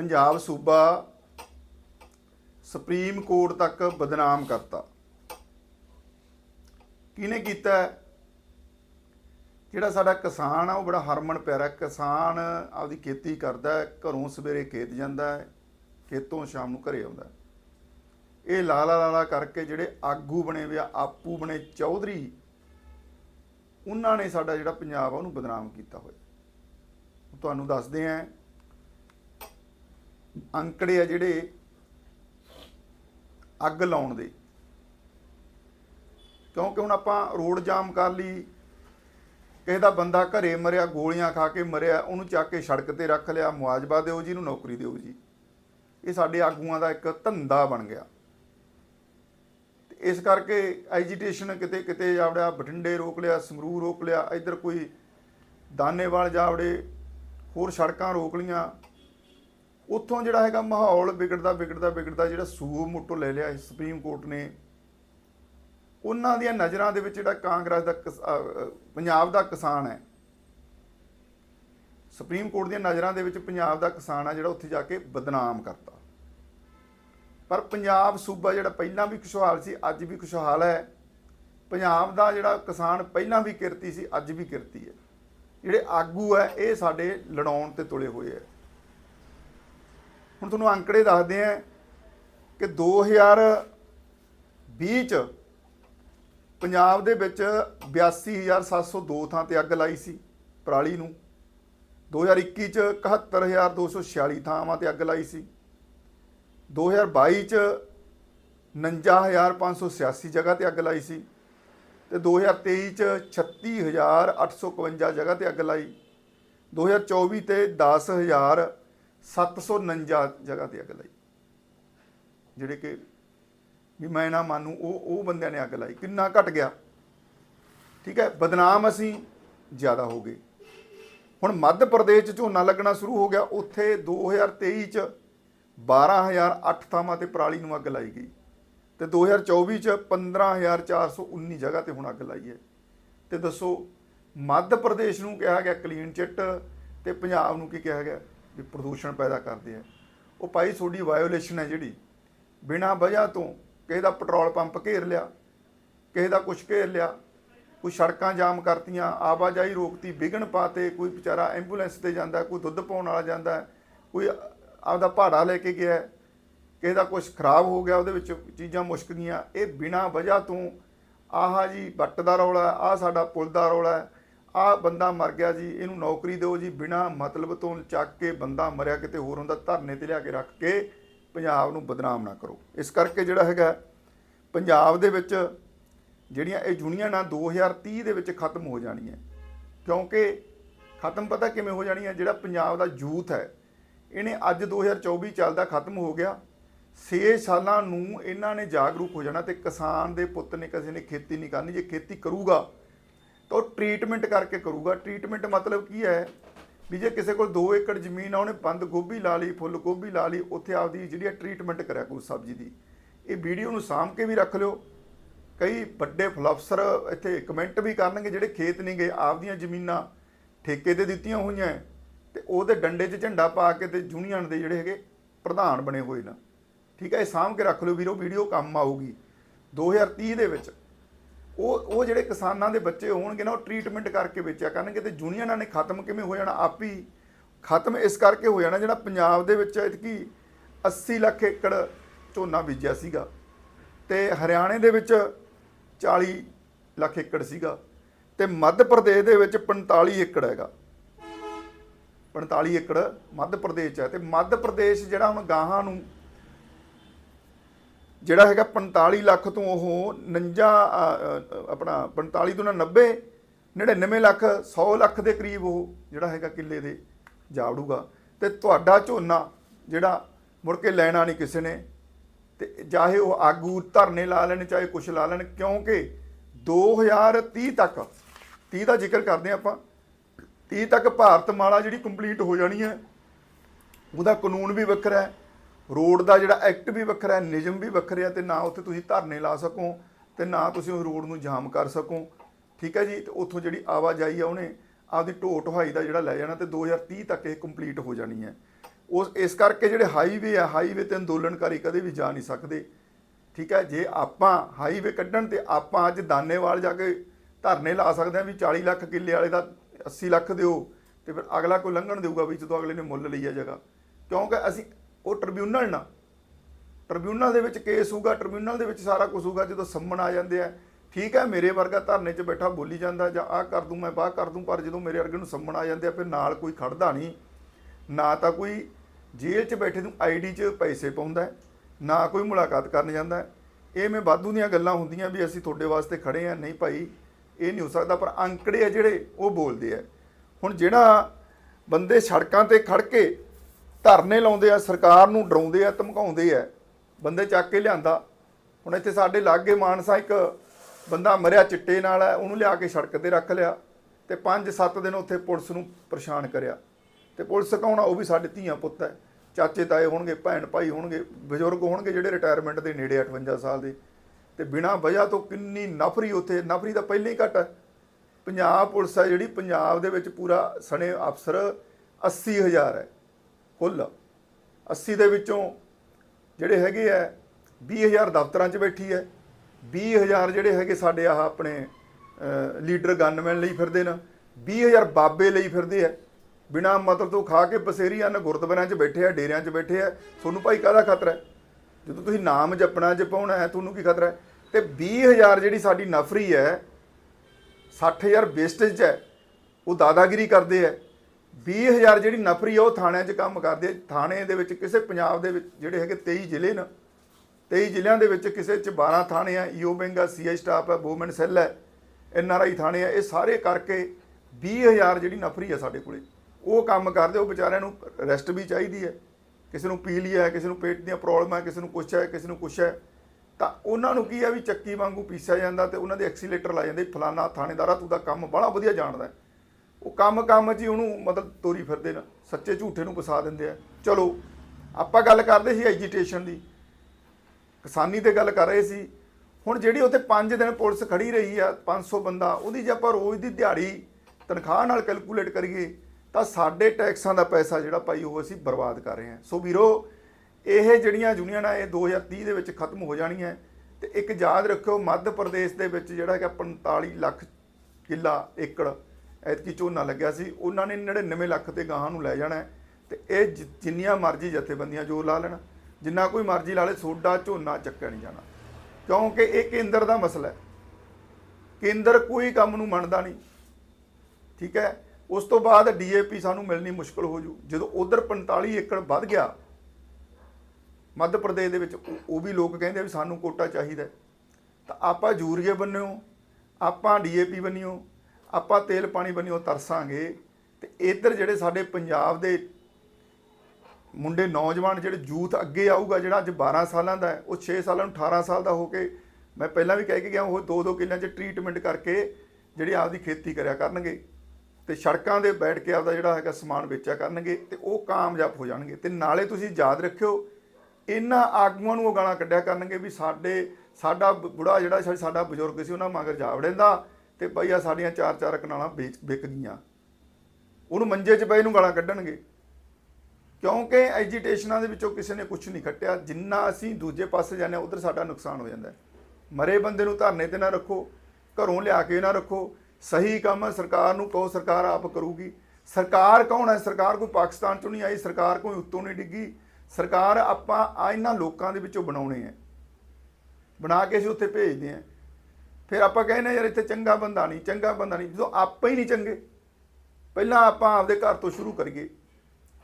ਪੰਜਾਬ ਸੂਬਾ supreme court ਤੱਕ ਬਦਨਾਮ ਕਰਤਾ। ਕਿਹਨੇ ਕੀਤਾ? ਜਿਹੜਾ ਸਾਡਾ ਕਿਸਾਨ ਆ, ਉਹ ਬੜਾ ਹਰਮਨ ਪਿਆਰਾ ਕਿਸਾਨ ਆਪਦੀ ਖੇਤੀ ਕਰਦਾ ਹੈ, ਘਰੋਂ ਸਵੇਰੇ ਖੇਤ ਜਾਂਦਾ ਹੈ, ਖੇਤੋਂ ਸ਼ਾਮ ਨੂੰ ਘਰੇ ਆਉਂਦਾ ਇਹ ਲਾਲਾ ਲਾਲਾ ਕਰਕੇ ਜਿਹੜੇ ਆਗੂ ਬਣੇ ਹੋਏ ਆਪੂ ਬਣੇ ਚੌਧਰੀ, ਉਹਨਾਂ ਨੇ ਸਾਡਾ ਜਿਹੜਾ ਪੰਜਾਬ ਆ, ਉਹਨੂੰ ਬਦਨਾਮ ਕੀਤਾ ਹੋਇਆ। ਤੁਹਾਨੂੰ ਦੱਸਦੇ ਆਂ ਅੰਕੜੇ ਆ ਜਿਹੜੇ ਅੱਗ ਲਾਉਣ ਦੇ। ਕਿਉਂਕਿ ਹੁਣ ਆਪਾਂ ਰੋਡ ਜਾਮ ਕਰ ਲਈ, ਕਿਸੇ ਦਾ ਬੰਦਾ ਘਰੇ ਮਰਿਆ, ਗੋਲੀਆਂ ਖਾ ਕੇ ਮਰਿਆ, ਉਹਨੂੰ ਚੱਕ ਕੇ ਸੜਕ ਤੇ ਰੱਖ ਲਿਆ, ਮੁਆਵਜ਼ਾ ਦਿਓ ਜੀ ਨੂੰ ਨੌਕਰੀ ਦਿਓ ਜੀ। ਇਹ ਸਾਡੇ ਆਗੂਆਂ ਦਾ ਇੱਕ ਧੰਦਾ ਬਣ ਗਿਆ। ਤੇ ਇਸ ਕਰਕੇ ਐਜੀਟੇਸ਼ਨ ਕਿਤੇ ਕਿਤੇ ਜਾਵੜਿਆ ਬਠਿੰਡੇ ਰੋਕ ਲਿਆ, ਸੰਗਰੂਰ ਰੋਕ ਲਿਆ, ਇੱਧਰ ਕੋਈ ਦਾਨੇਵਾਲ ਜਾਵੜੇ ਹੋਰ ਸੜਕਾਂ ਰੋਕ ਲੀਆਂ ਉੱਥੋਂ ਜਿਹੜਾ ਹੈਗਾ ਮਾਹੌਲ ਵਿਗੜਦਾ ਵਿਗੜਦਾ ਵਿਗੜਦਾ ਜਿਹੜਾ ਸੂਬ ਮੋਟੋ ਲੈ ਲਿਆ ਸੁਪਰੀਮ ਕੋਰਟ ਨੇ। ਉਹਨਾਂ ਦੀਆਂ ਨਜ਼ਰਾਂ ਦੇ ਵਿੱਚ ਜਿਹੜਾ ਕਾਂਗਰਸ ਦਾ ਕਿਸ- ਪੰਜਾਬ ਦਾ ਕਿਸਾਨ ਹੈ। ਸੁਪਰੀਮ ਕੋਰਟ ਦੀਆਂ ਨਜ਼ਰਾਂ ਦੇ ਵਿੱਚ ਪੰਜਾਬ ਦਾ ਕਿਸਾਨ ਆ ਜਿਹੜਾ ਉੱਥੇ ਜਾ ਕੇ ਬਦਨਾਮ ਕਰਤਾ। ਪਰ ਪੰਜਾਬ ਸੂਬਾ ਜਿਹੜਾ ਪਹਿਲਾਂ ਵੀ ਖੁਸ਼ਹਾਲ ਸੀ, ਅੱਜ ਵੀ ਖੁਸ਼ਹਾਲ ਹੈ। ਪੰਜਾਬ ਦਾ ਜਿਹੜਾ ਕਿਸਾਨ ਪਹਿਲਾਂ ਵੀ ਕਿਰਤੀ ਸੀ, ਅੱਜ ਵੀ ਕਿਰਤੀ ਹੈ। ਜਿਹੜੇ ਆਗੂ ਹੈ, ਇਹ ਸਾਡੇ ਲੜਾਉਣ ਤੇ ਤੁਲੇ ਹੋਏ ਹੈ। ਹੁਣ ਤੁਹਾਨੂੰ ਅੰਕੜੇ ਦੱਸਦੇ ਆ ਕਿ 2020 ਚ ਪੰਜਾਬ ਦੇ ਵਿੱਚ 82702 ਥਾਂ ਤੇ ਅੱਗ ਲਾਈ ਸੀ, ਪਰਾਲੀ ਨੂੰ। 2021 ਚ 71246 ਥਾਵਾਂ ਤੇ ਅੱਗ ਲਾਈ ਸੀ। 2022 ਚ 59586 ਜਗ੍ਹਾ ਤੇ ਅੱਗ ਲਾਈ ਸੀ ਤੇ 2023 ਚ 36851 ਜਗ੍ਹਾ ਤੇ ਅੱਗ ਲਾਈ। 2024 ਤੇ 10749 ਜਗ੍ਹਾ ਤੇ ਅੱਗ ਲਾਈ। ਜਿਹੜੇ ਕਿ ਵੀ ਮੈਂ ਨਾ ਮੰਨੂ, ਉਹ ਉਹ ਬੰਦਿਆਂ ਨੇ ਅੱਗ ਲਾਈ। ਕਿੰਨਾ ਘਟ ਗਿਆ। ਠੀਕ ਹੈ, ਬਦਨਾਮ ਅਸੀਂ ਜ਼ਿਆਦਾ ਹੋ ਗਏ। ਹੁਣ ਮੱਧ ਪ੍ਰਦੇਸ਼ 'ਚ ਝੋਨਾ ਲੱਗਣਾ ਸ਼ੁਰੂ ਹੋ ਗਿਆ। ਉੱਥੇ 2023 ਚ 12008 ਥਾਵਾਂ ਤੇ ਪਰਾਲੀ ਨੂੰ ਅੱਗ ਲਾਈ ਗਈ। ਤੇ 2024 ਚ 15419 ਜਗ੍ਹਾ ਤੇ ਹੁਣ ਅੱਗ ਲਾਈ ਹੈ। ਤੇ ਦੱਸੋ, ਮੱਧ ਪ੍ਰਦੇਸ਼ ਨੂੰ ਕਿਹਾ ਗਿਆ ਕਲੀਨ ਚਿੱਟ ਤੇ ਪੰਜਾਬ ਨੂੰ ਕੀ ਕਿਹਾ ਗਿਆ? ਵੀ ਪ੍ਰਦੂਸ਼ਣ ਪੈਦਾ ਕਰਦੇ ਆ ਉਹ ਭਾਈ ਤੁਹਾਡੀ ਵਾਇਓਲੇਸ਼ਨ ਹੈ ਜਿਹੜੀ। ਬਿਨਾਂ ਵਜ੍ਹਾ ਤੋਂ ਕਿਸੇ ਦਾ ਪੈਟਰੋਲ ਪੰਪ ਘੇਰ ਲਿਆ, ਕਿਸੇ ਦਾ ਕੁਛ ਘੇਰ ਲਿਆ, ਕੋਈ ਸੜਕਾਂ ਜਾਮ ਕਰਤੀਆਂ, ਆਵਾਜਾਈ ਰੋਕਤੀ, ਵਿਘਨ ਪਾਤੇ, ਕੋਈ ਵਿਚਾਰਾ ਐਂਬੂਲੈਂਸ ਤੇ ਜਾਂਦਾ, ਕੋਈ ਦੁੱਧ ਪਾਉਣ ਵਾਲਾ ਜਾਂਦਾ, ਕੋਈ ਆਪਦਾ ਭਾੜਾ ਲੈ ਕੇ ਗਿਆ, ਕਿਸੇ ਦਾ ਕੁਝ ਖਰਾਬ ਹੋ ਗਿਆ, ਉਹਦੇ ਵਿੱਚ ਚੀਜ਼ਾਂ ਮੁਸ਼ਕ ਗਈਆਂ। ਇਹ ਬਿਨਾਂ ਵਜ੍ਹਾ ਤੋਂ ਆਹ ਜੀ ਬੱਟ ਦਾ ਰੌਲਾ, ਆਹ ਸਾਡਾ ਪੁਲ ਦਾ ਰੌਲਾ ਹੈ ਆਹ ਬੰਦਾ ਮਰ ਗਿਆ ਜੀ, ਇਹਨੂੰ ਨੌਕਰੀ ਦਿਓ ਜੀ, ਬਿਨਾਂ ਮਤਲਬ ਤੋਂ ਚੱਕ ਕੇ ਬੰਦਾ ਮਰਿਆ ਕਿਤੇ ਹੋਰ ਹੁੰਦਾ, ਧਰਨੇ ਤੇ ਲਿਆ ਕੇ ਰੱਖ ਕੇ ਪੰਜਾਬ ਨੂੰ ਬਦਨਾਮ ਨਾ ਕਰੋ। ਇਸ ਕਰਕੇ ਜਿਹੜਾ ਹੈਗਾ, ਪੰਜਾਬ ਦੇ ਵਿੱਚ ਜਿਹੜੀਆਂ ਇਹ ਯੂਨੀਅਨਾਂ 2030 ਦੇ ਵਿੱਚ ਖਤਮ ਹੋ ਜਾਣੀਆਂ। ਕਿਉਂਕਿ ਖਤਮ ਪਤਾ ਕਿਵੇਂ ਹੋ ਜਾਣੀਆਂ? ਜਿਹੜਾ ਪੰਜਾਬ ਦਾ ਯੂਥ ਹੈ, ਇਹਨੇ ਅੱਜ 2024 ਚੱਲਦਾ ਖਤਮ ਹੋ ਗਿਆ। 6 ਸਾਲਾਂ ਨੂੰ ਇਹਨਾਂ ਨੇ ਜਾਗਰੂਕ ਹੋ ਜਾਣਾ ਤੇ ਕਿਸਾਨ ਦੇ ਪੁੱਤ ਨੇ, ਕਿਸੇ ਨੇ ਖੇਤੀ ਨਹੀਂ ਕਰਨੀ। ਜੇ ਖੇਤੀ ਕਰੂਗਾ ਤਾਂ ਉਹ ਟ੍ਰੀਟਮੈਂਟ ਕਰਕੇ ਕਰੂਗਾ। ਟ੍ਰੀਟਮੈਂਟ ਮਤਲਬ ਕੀ ਹੈ ਵੀ ਜੇ ਕਿਸੇ ਕੋਲ 2 ਏਕੜ ਜ਼ਮੀਨ ਆ, ਉਹਨੇ ਬੰਦ ਗੋਭੀ ਲਾ ਲਈ, ਫੁੱਲ ਗੋਭੀ ਲਾ ਲਈ, ਉੱਥੇ ਆਪਦੀ ਜਿਹੜੀ ਟ੍ਰੀਟਮੈਂਟ ਕਰਿਆ ਕੋਈ ਸਬਜ਼ੀ ਦੀ। ਇਹ ਵੀਡੀਓ ਨੂੰ ਸਾਂਭ ਕੇ ਵੀ ਰੱਖ ਲਿਓ। ਕਈ ਵੱਡੇ ਫਲਫਸਰ ਇੱਥੇ ਕਮੈਂਟ ਵੀ ਕਰਨਗੇ ਜਿਹੜੇ ਖੇਤ ਨਹੀਂ ਗਏ, ਆਪਦੀਆਂ ਜ਼ਮੀਨਾਂ ਠੇਕੇ ਤੇ ਦਿੱਤੀਆਂ ਹੋਈਆਂ। ਹੈ ਤੇ ਉਹਦੇ ਡੰਡੇ 'ਚ ਝੰਡਾ ਪਾ ਕੇ ਤੇ ਯੂਨੀਅਨ ਦੇ ਜਿਹੜੇ ਹੈਗੇ ਪ੍ਰਧਾਨ ਬਣੇ ਹੋਏ ਨਾ। ਠੀਕ ਹੈ, ਇਹ ਸਾਂਭ ਕੇ ਰੱਖ ਲਿਓ ਵੀਰੋ, ਵੀਡੀਓ ਕੰਮ ਆਊਗੀ। 2030 ਦੇ ਵਿੱਚ ਉਹ ਉਹ ਜਿਹੜੇ ਕਿਸਾਨਾਂ ਦੇ ਬੱਚੇ ਹੋਣਗੇ ਨਾ, ਉਹ ਟ੍ਰੀਟਮੈਂਟ ਕਰਕੇ ਵੇਚਿਆ ਕਰਨਗੇ ਤੇ ਯੂਨੀਅਨਾਂ ਨੇ ਖਤਮ ਕਿਵੇਂ ਹੋ ਜਾਣਾ? ਆਪ ਹੀ ਖਤਮ ਇਸ ਕਰਕੇ ਹੋ ਜਾਣਾ ਜਿਹੜਾ ਪੰਜਾਬ ਦੇ ਵਿੱਚ ਇਤਕੀ 80 ਲੱਖ ਏਕੜ ਝੋਨਾ ਬੀਜਿਆ ਸੀਗਾ ਤੇ ਹਰਿਆਣੇ ਦੇ ਵਿੱਚ 40 ਲੱਖ ਏਕੜ ਸੀਗਾ ਤੇ ਮੱਧ ਪ੍ਰਦੇਸ਼ ਦੇ ਵਿੱਚ 45 ਏਕੜ ਹੈਗਾ। 45 ਏਕੜ ਮੱਧ ਪ੍ਰਦੇਸ਼ ਹੈ ਤੇ ਮੱਧ ਪ੍ਰਦੇਸ਼ ਜਿਹੜਾ ਹੁਣ ਗਾਹਾਂ ਨੂੰ ਜਿਹੜਾ ਹੈਗਾ 45 ਲੱਖ ਤੋਂ ਉਹ 49 ਆਪਣਾ 45 ਤੋਂ ਨਾ 90 99 ਲੱਖ 100 ਲੱਖ ਦੇ ਕਰੀਬ ਉਹ ਜਿਹੜਾ ਹੈਗਾ ਕਿੱਲੇ ਦੇ ਜਾਵੜੂਗਾ। ਤੇ ਤੁਹਾਡਾ ਝੋਨਾ ਜਿਹੜਾ ਮੁੜ ਕੇ ਲੈਣਾ ਨਹੀਂ ਕਿਸੇ ਨੇ, ਤੇ ਚਾਹੇ ਉਹ ਆਗੂ ਧਰਨੇ ਲਾ ਲੈਣ, ਚਾਹੇ ਕੁਛ ਲਾ ਲੈਣ, ਕਿਉਂਕਿ 2030 ਤੱਕ 30 ਦਾ ਜ਼ਿਕਰ ਕਰਦੇ ਹਾਂ ਆਪਾਂ 30 ਤੱਕ ਭਾਰਤ ਮਾਲਾ ਜਿਹੜੀ ਕੰਪਲੀਟ ਹੋ ਜਾਣੀ ਹੈ, ਉਹਦਾ ਕਾਨੂੰਨ ਵੀ ਵੱਖਰਾ ਹੈ ਰੋਡ ਦਾ ਜਿਹੜਾ ਐਕਟ ਵੀ ਵੱਖਰਾ ਹੈ, ਨਿਯਮ ਵੀ ਵੱਖਰੇ ਆ ਤੇ ਨਾ ਉੱਥੇ ਤੁਸੀਂ ਧਰਨੇ ਲਾ ਸਕੋ ਤੇ ਨਾ ਤੁਸੀਂ ਉਹ ਰੋਡ ਨੂੰ ਜਾਮ ਕਰ ਸਕੋ। ਠੀਕ ਹੈ ਜੀ? ਤੇ ਉੱਥੋਂ ਜਿਹੜੀ ਆਵਾਜਾਈ ਆ ਉਹਨੇ ਆਪਦੀ ਢੋ ਢੁਹਾਈ ਦਾ ਜਿਹੜਾ ਲੈ ਜਾਣਾ ਤੇ 2030 ਤੱਕ ਇਹ ਕੰਪਲੀਟ ਹੋ ਜਾਣੀ ਹੈ। ਉਸ, ਇਸ ਕਰਕੇ ਜਿਹੜੇ ਹਾਈਵੇ ਆ ਹਾਈਵੇ ਤੇ ਅੰਦੋਲਨਕਾਰੀ ਕਦੇ ਵੀ ਜਾ ਨਹੀਂ ਸਕਦੇ। ਠੀਕ ਹੈ? ਜੇ ਆਪਾਂ ਹਾਈਵੇ ਕੱਢਣ ਤੇ ਆਪਾਂ ਅੱਜ ਦਾਨੇਵਾਲ ਜਾ ਕੇ ਧਰਨੇ ਲਾ ਸਕਦੇ ਆ ਵੀ 40 ਲੱਖ ਕਿੱਲੇ ਵਾਲੇ ਦਾ 80 ਲੱਖ ਦਿਓ ਤੇ ਫਿਰ ਅਗਲਾ ਕੋਈ ਲੰਘਣ ਦੇਊਗਾ ਵੀ ਜਦੋਂ ਅਗਲੇ ਨੇ ਮੁੱਲ ਲਈ ਆ ਜਗ੍ਹਾ। ਕਿਉਂਕਿ ਅਸੀਂ ਉਹ ਟ੍ਰਿਬਿਊਨਲ ਨਾ। ਟ੍ਰਿਬਿਊਨਲ ਦੇ ਵਿੱਚ ਕੇਸ ਹੋਊਗਾ, ਟ੍ਰਿਬਿਊਨਲ ਦੇ ਵਿੱਚ ਸਾਰਾ ਕੁਝ ਹੋਊਗਾ, ਜਦੋਂ ਸੰਮਣ ਆ ਜਾਂਦੇ ਆ। ਠੀਕ ਹੈ, ਮੇਰੇ ਵਰਗਾ ਧਰਨੇ 'ਚ ਬੈਠਾ ਬੋਲੀ ਜਾਂਦਾ, ਜਾਂ ਆਹ ਕਰ ਦੂੰ ਮੈਂ, ਬਾਹ ਕਰ ਦੂੰ, ਪਰ ਜਦੋਂ ਮੇਰੇ ਵਰਗੇ ਨੂੰ ਸੰਮਣ ਆ ਜਾਂਦੇ ਆ, ਫਿਰ ਨਾਲ ਕੋਈ ਖੜਦਾ ਨਹੀਂ। ਨਾ ਤਾਂ ਕੋਈ ਜੇਲ੍ਹ 'ਚ ਬੈਠੇ ਨੂੰ ਆਈਡੀ 'ਚ ਪੈਸੇ ਪਾਉਂਦਾ ਨਾ ਕੋਈ ਮੁਲਾਕਾਤ ਕਰਨ ਜਾਂਦਾ ਹੈ। ਇਹ ਮੈਂ ਵਾਧੂ ਦੀਆਂ ਗੱਲਾਂ ਹੁੰਦੀਆਂ ਵੀ ਅਸੀਂ ਤੁਹਾਡੇ ਵਾਸਤੇ ਖੜੇ ਆ ਨਹੀਂ ਭਾਈ, ਇਹ ਨਹੀਂ ਹੋ ਸਕਦਾ, ਪਰ ਅੰਕੜੇ ਆ ਜਿਹੜੇ, ਉਹ ਬੋਲਦੇ ਆ। ਹੁਣ ਜਿਹੜਾ ਬੰਦੇ ਸੜਕਾਂ ਤੇ ਖੜ ਕੇ ਧਰਨੇ ਲਾਉਂਦੇ ਆ, ਸਰਕਾਰ ਨੂੰ ਡਰਾਉਂਦੇ ਆ, ਧਮਕਾਉਂਦੇ ਆ। ਬੰਦੇ ਚੱਕ ਕੇ ਲਿਆਂਦਾ। ਹੁਣ ਇੱਥੇ ਸਾਡੇ ਲਾਗੇ ਮਾਨਸਾ ਇੱਕ ਬੰਦਾ ਮਰਿਆ ਚਿੱਟੇ ਨਾਲ ਹੈ ਉਹਨੂੰ ਲਿਆ ਕੇ ਸੜਕ ਤੇ ਰੱਖ ਲਿਆ ਤੇ 5-7 ਦਿਨ ਉੱਥੇ ਪੁਲਿਸ ਨੂੰ ਪਰੇਸ਼ਾਨ ਕਰਿਆ। ਤੇ ਪੁਲਿਸ ਕੌਣ ਉਹ ਵੀ ਸਾਡੇ ਧੀਆਂ ਪੁੱਤ ਹੈ ਚਾਚੇ, ਤਾਏ ਹੋਣਗੇ, ਭੈਣ, ਭਾਈ ਹੋਣਗੇ, ਬਜ਼ੁਰਗ ਹੋਣਗੇ ਜਿਹੜੇ ਰਿਟਾਇਰਮੈਂਟ ਦੇ ਨੇੜੇ 58 ਸਾਲ ਦੇ। ਤੇ ਬਿਨਾਂ ਵਜ੍ਹਾ ਤੋਂ ਕਿੰਨੀ ਨਫਰੀ ਉੱਥੇ, ਨਫਰੀ ਤਾਂ ਪਹਿਲਾਂ ਹੀ ਘੱਟ ਹੈ ਪੰਜਾਬ ਪੁਲਿਸ ਹੈ ਜਿਹੜੀ, ਪੰਜਾਬ ਦੇ ਵਿੱਚ ਪੂਰਾ ਸਣੇ ਅਫਸਰ 80000 ਹੈ ਕੁੱਲ 80 ਦੇ ਵਿੱਚੋਂ ਜਿਹੜੇ ਹੈਗੇ ਆ 20000 ਦਫ਼ਤਰਾਂ 'ਚ ਬੈਠੀ ਹੈ। 20000 ਜਿਹੜੇ ਹੈਗੇ ਸਾਡੇ ਆਹ ਆਪਣੇ ਲੀਡਰ ਗਨਮੈਨ ਲਈ ਫਿਰਦੇ ਨੇ। 20000 ਬਾਬੇ ਲਈ ਫਿਰਦੇ ਆ। ਬਿਨਾ ਮਤਲਬ ਤੋਂ ਖਾ ਕੇ ਬਸੇਰੀ ਹਨ ਗੁਰਦੁਆਰਿਆਂ 'ਚ ਬੈਠੇ ਆ, ਡੇਰਿਆਂ 'ਚ ਬੈਠੇ ਆ। ਤੁਹਾਨੂੰ ਭਾਈ ਕਾਹਦਾ ਖਤਰਾ? ਹੈ ਜਦੋਂ ਤੁਸੀਂ ਨਾਮ ਜਪਣਾ, ਜਪਾਉਣਾ ਹੈ, ਤੁਹਾਨੂੰ ਕੀ ਖਤਰਾ? ਹੈ ਤੇ 20000 ਜਿਹੜੀ ਸਾਡੀ ਨਫਰੀ ਹੈ 60000 ਵੇਸਟੇਜ ਹੈ, ਉਹ ਦਾਦਾਗਿਰੀ ਕਰਦੇ ਆ। 20000 ਜਿਹੜੀ ਨਫਰੀ ਆ, ਉਹ ਥਾਣਿਆਂ 'ਚ ਕੰਮ ਕਰਦੇ ਥਾਣੇ ਦੇ ਵਿੱਚ ਕਿਸੇ ਪੰਜਾਬ ਦੇ ਵਿੱਚ ਜਿਹੜੇ ਹੈਗੇ 23 ਜ਼ਿਲ੍ਹੇ ਨੇ 23 ਜ਼ਿਲ੍ਹਿਆਂ ਦੇ ਵਿੱਚ ਕਿਸੇ 'ਚ 12 ਥਾਣੇ ਆ। ਈਓ ਬੈਂਗਾ ਸੀਆਈ ਸਟਾਫ ਹੈ ਵੂਮਨ ਸੈੱਲ ਹੈ ਐੱਨ ਆਰ ਆਈ ਥਾਣੇ ਆ। ਇਹ ਸਾਰੇ ਕਰਕੇ 20000 ਜਿਹੜੀ ਨਫਰੀ ਆ ਸਾਡੇ ਕੋਲੇ। ਉਹ ਕੰਮ ਕਰਦੇ, ਉਹ ਵਿਚਾਰਿਆਂ ਨੂੰ ਰੈਸਟ ਵੀ ਚਾਹੀਦੀ ਹੈ ਕਿਸੇ ਨੂੰ ਪੀਲੀ ਹੈ ਕਿਸੇ ਨੂੰ ਪੇਟ ਦੀਆਂ ਪ੍ਰੋਬਲਮ ਹੈ ਕਿਸੇ ਨੂੰ ਕੁਛ ਹੈ ਕਿਸੇ ਨੂੰ ਕੁਛ ਹੈ ਤਾਂ ਉਹਨਾਂ ਨੂੰ ਕੀ ਹੈ ਵੀ ਚੱਕੀ ਵਾਂਗੂ ਪੀਸਿਆ ਜਾਂਦਾ ਤੇ ਉਹਨਾਂ ਦੇ ਐਕਸੀਲੇਟਰ ਲਾ ਜਾਂਦੇ, ਫਲਾਨਾ ਥਾਣੇਦਾਰਾ ਤੂੰ ਦਾ ਕੰਮ ਬੜਾ ਵਧੀਆ ਜਾਣਦਾ। ਉਹ ਕੰਮ ਕੰਮ ਜੀ ਉਹਨੂੰ ਮਤਲਬ ਤੋਰੀ ਫਿਰਦੇ ਨੇ, ਸੱਚੇ ਝੂਠੇ ਨੂੰ ਫਸਾ ਦਿੰਦੇ ਆ। ਚਲੋ, ਆਪਾਂ ਗੱਲ ਕਰਦੇ ਸੀ ਐਜੀਟੇਸ਼ਨ ਦੀ। ਕਿਸਾਨੀ ਤੇ ਗੱਲ ਕਰ ਰਹੇ ਸੀ। ਹੁਣ ਜਿਹੜੀ ਉੱਥੇ 5 ਦਿਨ ਪੁਲਿਸ ਖੜੀ ਰਹੀ ਆ 500 ਬੰਦਾ, ਉਹਦੀ ਜੇ ਆਪਾਂ ਰੋਜ਼ ਦੀ ਦਿਹਾੜੀ ਤਨਖਾਹ ਨਾਲ ਕੈਲਕੂਲੇਟ ਕਰੀਏ, ਤਾਂ ਸਾਡੇ ਟੈਕਸਾਂ ਦਾ ਪੈਸਾ ਜਿਹੜਾ ਭਾਈ ਉਹ ਅਸੀਂ ਬਰਬਾਦ ਕਰ ਰਹੇ ਹਾਂ ਸੋ ਵੀਰੋ, ਇਹ ਜਿਹੜੀਆਂ ਯੂਨੀਅਨਾਂ ਇਹ 2030 ਦੇ ਵਿੱਚ ਖਤਮ ਹੋ ਜਾਣੀਆਂ ਤੇ ਇੱਕ ਯਾਦ ਰੱਖਿਓ, ਮੱਧ ਪ੍ਰਦੇਸ਼ ਦੇ ਵਿੱਚ ਜਿਹੜਾ ਕਿ 45 ਲੱਖ ਕਿੱਲਾ ਏਕੜ ਐਤਕੀ ਝੋਨਾ ਲੱਗਿਆ ਸੀ, ਉਹਨਾਂ ਨੇ 99 ਲੱਖ ਤੇ ਗਾਹਾਂ ਨੂੰ ਲੈ ਜਾਣਾ ਹੈ ਤੇ ਇਹ ਜਿ- ਜਿੰਨੀਆਂ ਮਰਜ਼ੀ ਜਥੇਬੰਦੀਆਂ ਜੋ ਲਾ ਲੈਣ, ਜਿੰਨਾ ਕੋਈ ਮਰਜ਼ੀ ਲਾ ਲੇ, ਸੋਡਾ ਝੋਨਾ ਚੱਕਿਆ ਨਹੀਂ ਜਾਣਾ। ਕਿਉਂਕਿ ਇਹ ਕੇਂਦਰ ਦਾ ਮਸਲਾ ਹੈ। ਕੇਂਦਰ ਕੋਈ ਕੰਮ ਨੂੰ ਮੰਨਦਾ ਨਹੀਂ। ਠੀਕ ਹੈ? ਉਸ ਤੋਂ ਬਾਅਦ ਡੀਏਪੀ ਸਾਨੂੰ ਮਿਲਣੀ ਮੁਸ਼ਕਲ ਹੋ ਜੂ। ਜਦੋਂ ਉਧਰ 45 ਏਕੜ ਵੱਧ ਗਿਆ, ਮੱਧ ਪ੍ਰਦੇਸ਼ ਦੇ ਵਿੱਚ, ਉਹ- ਉਹ ਵੀ ਲੋਕ ਕਹਿੰਦੇ ਆ ਵੀ ਸਾਨੂੰ ਕੋਟਾ ਚਾਹੀਦਾ ਹੈ। ਤਾਂ ਆਪਾਂ ਯੂਰੀਏ ਬੰਨਿਓ, ਆਪਾਂ ਡੀਏਪੀ ਬੰਨਿਓ ਆਪਾਂ ਤੇਲ ਪਾਣੀ ਬਣੀ ਉਹ ਤਰਸਾਂਗੇ ਤੇ ਇੱਧਰ ਜਿਹੜੇ ਸਾਡੇ ਪੰਜਾਬ ਦੇ ਮੁੰਡੇ ਨੌਜਵਾਨ ਜਿਹੜੇ ਯੂਥ ਅੱਗੇ ਆਊਗਾ, ਜਿਹੜਾ ਅੱਜ 12 ਸਾਲਾਂ ਦਾ ਹੈ, ਉਹ 6 ਸਾਲਾਂ ਨੂੰ 18 ਸਾਲ ਦਾ ਹੋ ਕੇ ਮੈਂ ਪਹਿਲਾਂ ਵੀ ਕਹਿ ਕੇ ਗਿਆ, ਉਹ ਦੋ ਦੋ ਕਿੱਲਿਆਂ 'ਚ ਟ੍ਰੀਟਮੈਂਟ ਕਰਕੇ ਜਿਹੜੇ ਆਪਦੀ ਖੇਤੀ ਕਰਿਆ ਕਰਨਗੇ ਤੇ ਸੜਕਾਂ ਦੇ ਬੈਠ ਕੇ ਆਪਦਾ ਜਿਹੜਾ ਹੈਗਾ ਸਮਾਨ ਵੇਚਿਆ ਕਰਨਗੇ ਤੇ ਉਹ ਕਾਮਯਾਬ ਹੋ ਜਾਣਗੇ ਤੇ ਨਾਲੇ ਤੁਸੀਂ ਯਾਦ ਰੱਖਿਓ, ਇਹਨਾਂ ਆਗੂਆਂ ਨੂੰ ਉਹ ਗਾਲਾਂ ਕੱਢਿਆ ਕਰਨਗੇ ਵੀ ਸਾਡੇ, ਸਾਡਾ ਬੁੜਾ ਜਿਹੜਾ ਸਾਡਾ ਬਜ਼ੁਰਗ ਸੀ, ਉਹਨਾਂ ਮਗਰ ਜਾ ਵੜਿੰਦਾ। ਤੇ ਭਈਆ ਸਾਡੀਆਂ ਚਾਰ ਚਾਰ ਕਨਾਲਾਂ ਵੇਚ ਵਿਕ ਗਈਆਂ ਉਹਨੂੰ ਮੰਜੇ 'ਚ ਪਏ ਨੂੰ ਗਾਲਾਂ ਕੱਢਣਗੇ। ਕਿਉਂਕਿ ਐਜੀਟੇਸ਼ਨਾਂ ਦੇ ਵਿੱਚੋਂ ਕਿਸੇ ਨੇ ਕੁਝ ਨਹੀਂ ਕੱਟਿਆ ਜਿੰਨਾ ਅਸੀਂ ਦੂਜੇ ਪਾਸੇ ਜਾਂਦੇ ਹਾਂ, ਉਧਰ ਸਾਡਾ ਨੁਕਸਾਨ ਹੋ ਜਾਂਦਾ ਮਰੇ ਬੰਦੇ ਨੂੰ ਧਰਨੇ ਤੇ ਨਾ ਰੱਖੋ, ਘਰੋਂ ਲਿਆ ਕੇ ਨਾ ਰੱਖੋ। ਸਹੀ ਕੰਮ ਸਰਕਾਰ ਨੂੰ ਕਹੋ, ਸਰਕਾਰ ਆਪ ਕਰੂਗੀ। ਸਰਕਾਰ ਕੌਣ ਹੈ? ਸਰਕਾਰ ਕੋਈ ਪਾਕਿਸਤਾਨ ਚੋਂ ਨਹੀਂ ਆਈ, ਸਰਕਾਰ ਕੋਈ ਉੱਤੋਂ ਨਹੀਂ ਡਿੱਗੀ। ਸਰਕਾਰ ਆਪਾਂ ਆ ਇਹਨਾਂ ਲੋਕਾਂ ਦੇ ਵਿੱਚੋਂ ਬਣਾਉਣੇ ਆ ਬਣਾ ਕੇ ਅਸੀਂ ਉੱਥੇ ਭੇਜਦੇ ਆ ਫਿਰ ਆਪਾਂ ਕਹਿੰਦੇ ਯਾਰ ਇੱਥੇ ਚੰਗਾ ਬੰਦਾ ਨਹੀਂ ਚੰਗਾ ਬੰਦਾ ਨਹੀਂ ਜਦੋਂ ਆਪਾਂ ਹੀ ਨਹੀਂ ਚੰਗੇ ਪਹਿਲਾਂ ਆਪਾਂ ਆਪਦੇ ਘਰ ਤੋਂ ਸ਼ੁਰੂ ਕਰੀਏ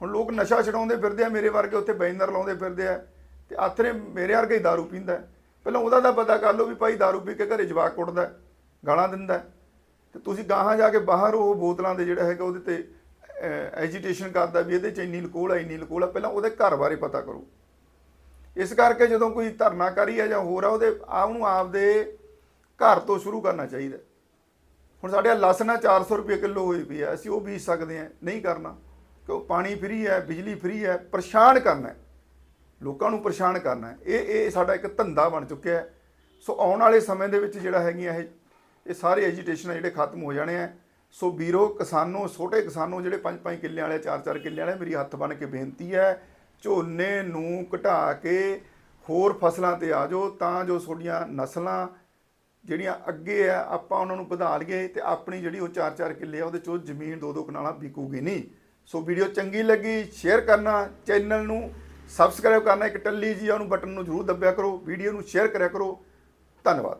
ਹੁਣ ਲੋਕ ਨਸ਼ਾ ਛਡਾਉਂਦੇ ਫਿਰਦੇ ਆ ਮੇਰੇ ਵਰਗੇ ਉੱਥੇ ਬੈਨਰ ਲਾਉਂਦੇ ਫਿਰਦੇ ਆ ਤੇ ਆਥਰੇ ਮੇਰੇ ਵਰਗੇ ਹੀ दारू ਪੀਂਦਾ ਹੈ। ਪਹਿਲਾਂ ਉਹਦਾ ਤਾਂ ਪਤਾ ਕਰ ਲਓ ਵੀ ਭਾਈ दारू ਪੀ ਕੇ ਘਰੇ ਜਵਾਕ ਕੁੱਟਦਾ ਹੈ, ਗਾਲਾਂ ਦਿੰਦਾ ਹੈ। ਤੇ ਤੁਸੀਂ ਗਾਹਾਂ ਜਾ ਕੇ ਬਾਹਰ ਉਹ ਬੋਤਲਾਂ ਦੇ ਜਿਹੜਾ ਹੈਗਾ ਉਹਦੇ ਤੇ ਐਜੀਟੇਸ਼ਨ ਕਰਦਾ ਵੀ ਇਹਦੇ ਚ ਇੰਨੀ ਲਕੋਲ ਹੈ ਇੰਨੀ ਲਕੋਲ ਹੈ ਪਹਿਲਾਂ ਉਹਦੇ ਘਰ ਬਾਰੇ ਪਤਾ ਕਰੋ ਇਸ ਕਰਕੇ ਜਦੋਂ ਕੋਈ ਧਰਨਾਕਾਰੀ ਹੈ ਜਾਂ ਹੋਰ ਆ ਉਹਦੇ ਆ ਉਹਨੂੰ ਆਪਦੇ ਘਰ ਤੋਂ ਸ਼ੁਰੂ ਕਰਨਾ ਚਾਹੀਦਾ। ਹੁਣ ਸਾਡੇ ਆਹ ਲਸਣਾ 400 ਰੁਪਏ ਕਿਲੋ ਹੋਈ ਪਈ ਹੈ ਅਸੀਂ ਉਹ ਬੀਜ ਸਕਦੇ ਹਾਂ ਨਹੀਂ ਕਰਨਾ। ਕਿਉਂ? ਪਾਣੀ ਫ੍ਰੀ ਹੈ, ਬਿਜਲੀ ਫ੍ਰੀ ਹੈ, ਪਰੇਸ਼ਾਨ ਕਰਨਾ ਹੈ। ਲੋਕਾਂ ਨੂੰ ਪਰੇਸ਼ਾਨ ਕਰਨਾ ਹੈ। ਇਹ ਇਹ ਸਾਡਾ ਇੱਕ ਧੰਦਾ ਬਣ ਚੁੱਕਿਆ ਹੈ। ਸੋ ਆਉਣ ਵਾਲੇ ਸਮੇਂ ਦੇ ਵਿੱਚ ਜਿਹੜਾ ਹੈਗੀਆਂ ਇਹ ਇਹ ਸਾਰੇ ਐਜੀਟੇਸ਼ਨ ਜਿਹੜੇ ਖਤਮ ਹੋ ਜਾਣੇ ਆ। ਸੋ ਵੀਰੋ, ਕਿਸਾਨੋ, ਛੋਟੇ ਕਿਸਾਨੋ, ਜਿਹੜੇ 5-5 ਕਿੱਲੇ ਵਾਲੇ 4-4 ਕਿੱਲੇ ਵਾਲੇ, ਮੇਰੀ ਹੱਥ ਬਣ ਕੇ ਬੇਨਤੀ ਹੈ, ਝੋਨੇ ਨੂੰ ਘਟਾ ਕੇ ਹੋਰ ਫਸਲਾਂ ਤੇ ਆ ਜਾਓ, ਤਾਂ ਜੋ ਤੁਹਾਡੀਆਂ ਨਸਲਾਂ ਜਿਹੜੀਆਂ ਅੱਗੇ ਆ, ਆਪਾਂ ਉਹਨਾਂ ਨੂੰ ਵਧਾ ਲਈਏ ਤੇ ਆਪਣੀ ਜਿਹੜੀ ਉਹ 4-4 ਕਿੱਲੇ ਆ, ਉਹਦੇ ਚੋਂ ਜ਼ਮੀਨ ਦੋ ਦੋ ਕਨਾਲਾਂ ਵਿਕੂਗੀ ਨਹੀਂ। ਸੋ ਵੀਡੀਓ ਚੰਗੀ ਲੱਗੀ ਸ਼ੇਅਰ ਕਰਨਾ ਚੈਨਲ ਨੂੰ ਸਬਸਕ੍ਰਾਈਬ ਕਰਨਾ, ਇੱਕ ਟੱਲੀ ਜੀ ਆ, ਉਹਨੂੰ ਬਟਨ ਨੂੰ ਜ਼ਰੂਰ ਦੱਬਿਆ ਕਰੋ, ਵੀਡੀਓ ਨੂੰ ਸ਼ੇਅਰ ਕਰਿਆ ਕਰੋ। ਧੰਨਵਾਦ।